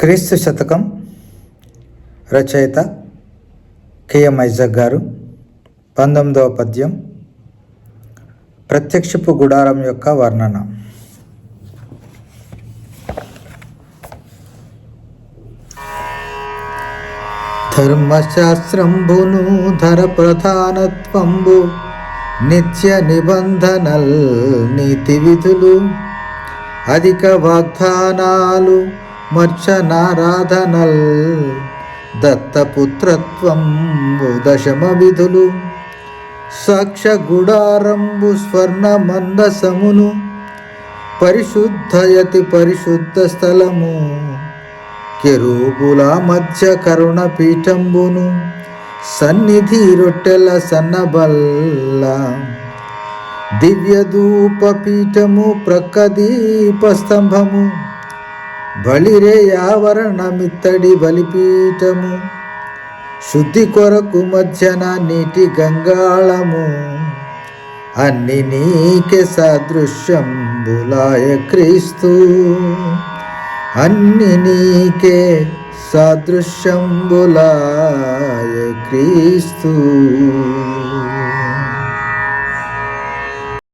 క్రీస్తు శతకం రచయిత కెఎం ఐజక్ గారు. పంతొమ్మిదవ పద్యం ప్రత్యక్షపు గుడారం యొక్క వర్ణన. ధర్మశాస్త్రంబును ధర ప్రధానత్వంబు నిత్య నిబంధనల్ నీతి విధులు అధిక వాగ్దానాలు మర్చనారాధనల్ దత్తపుత్రత్వం దశమ విధులు సాక్ష గుడారంబు స్వర్ణ మందసమును పరిశుద్ధయతి పరిశుద్ధ స్థలము కెరూపుల మధ్య కరుణ పీఠంబును సన్నిధి రొట్టెల సన్నబల్ల దివ్యదూప పీఠము ప్రక్క స్తంభము బలిరే ఆవరణమిత్తడి బలిపీఠము శుద్ధి కొరకు మధ్యన నీటి గంగాళము. అన్ని నీకే సదృశ్యం బులాయ క్రీస్తు. అన్ని నీకే సదృశ్యం బులాయ క్రీస్తు.